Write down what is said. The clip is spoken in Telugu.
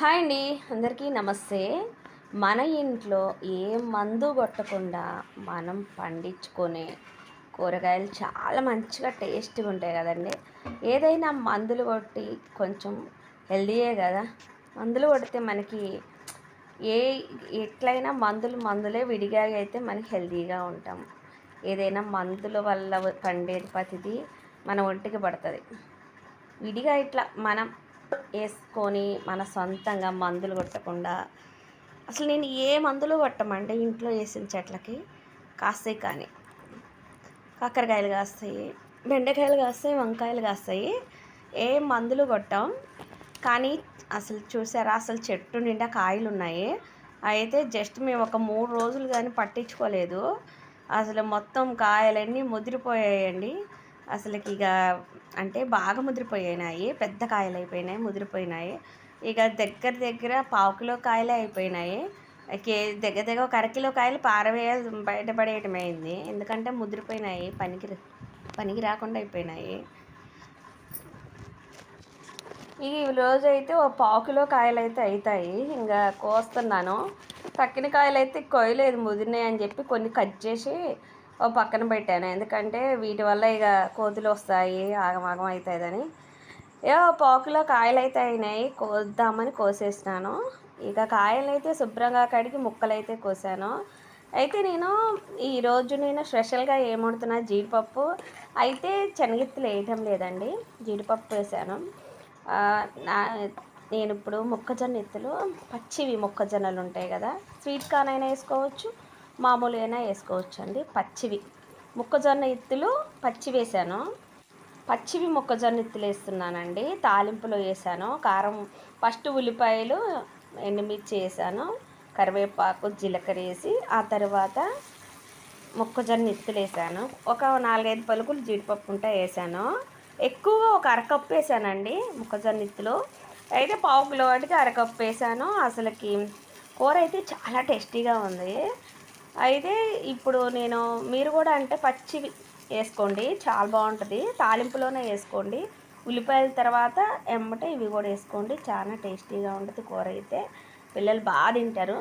హాయ్ అండి అందరికీ నమస్తే. మన ఇంట్లో ఏ మందు కొట్టకుండా మనం పండించుకునే కూరగాయలు చాలా మంచిగా టేస్టీగా ఉంటాయి కదండి. ఏదైనా మందులు కొట్టి కొంచెం హెల్దీయే కదా. మందులు కొడితే మనకి ఏ ఎట్లయినా మందులు మందులే విడిగా అయితే మనకి హెల్దీగా ఉంటాం. ఏదైనా మందుల వల్ల పండేది ప్రతిదీ మన ఒంటికి పడుతుంది. విడిగా ఇట్లా మనం వేసుకొని మన సొంతంగా మందులు కొట్టకుండా అసలు నేను ఏ మందులు కొట్టమంటే ఇంట్లో వేసిన చెట్లకి? కాస్తాయి కానీ. కాకరకాయలు కాస్తాయి బెండకాయలు కాస్తాయి వంకాయలు కాస్తాయి. ఏ మందులు కొట్టాం. కానీ అసలు చూసారా అసలు చెట్టు నిండా కాయలు ఉన్నాయి. అయితే జస్ట్ మేము ఒక మూడు రోజులు కానీ పట్టించుకోలేదు. అసలు మొత్తం కాయలన్నీ ముదిరిపోయాయండి. అసలుకి ఇక అంటే బాగా ముదిరిపోయినాయి పెద్ద కాయలు అయిపోయినాయి ముదిరిపోయినాయి. ఇక దగ్గర దగ్గర పావు కిలో కాయలే అయిపోయినాయి. కే దగ్గర దగ్గర ఒక అరకిలో కాయలు పారవేయాలి బయటపడేయటమైంది ఎందుకంటే ముదిరిపోయినాయి పనికి పనికి రాకుండా అయిపోయినాయి. ఈ రోజు అయితే ఓ పావు కిలో కాయలు అయితే అవుతాయి ఇంకా కోస్తున్నాను. తక్కిన కాయలు అయితే కొయ్యలేదు ముదిరినాయి అని చెప్పి కొన్ని కట్ చేసి పక్కన పెట్టాను. ఎందుకంటే వీటి వల్ల ఇక కోతులు వస్తాయి ఆగమాగం అవుతుందని ఏ పాకులో కాయలు అయితే అయినాయి కోద్దామని కోసేసినాను. ఇక కాయలు అయితే శుభ్రంగా కడిగి ముక్కలు అయితే కోసాను. అయితే నేను ఈరోజు నేను స్పెషల్గా ఏమడుతున్నా జీడిపప్పు. అయితే శనగిత్తులు వేయటం లేదండి జీడిపప్పు వేసాను. నా నేను ఇప్పుడు మొక్కజొన్న ఎత్తులు పచ్చివి మొక్కజొన్నలు ఉంటాయి కదా స్వీట్ కార్న్ అయినా వేసుకోవచ్చు మామూలుగా వేసుకోవచ్చు అండి పచ్చివి. మొక్కజొన్న ఇత్తులు పచ్చి వేసాను. పచ్చివి మొక్కజొన్న ఇత్తులు వేస్తున్నానండి. తాలింపులో వేసాను. కారం ఫస్ట్ ఉల్లిపాయలు ఎండుమిర్చి వేసాను. కరివేపాకు జీలకర్ర వేసి ఆ తర్వాత మొక్కజొన్న ఇత్తులు వేసాను. ఒక నాలుగైదు పలుకులు జీడిపప్పు ఉంటే వేసాను. ఎక్కువగా ఒక అరకప్పు వేసానండి మొక్కజొన్న ఇత్తులు. అయితే పావు కిలో వాటికి అరకప్పు వేసాను. అసలుకి కూర అయితే చాలా టేస్టీగా ఉంది. అయితే ఇప్పుడు నేను మీరు కూడా అంటే పచ్చివి వేసుకోండి చాలా బాగుంటుంది. తాలింపులోనే వేసుకోండి. ఉల్లిపాయల తర్వాత ఎమ్మటే ఇవి కూడా వేసుకోండి. చాలా టేస్టీగా ఉంటుంది కూర అయితే. పిల్లలు బాగా తింటారు.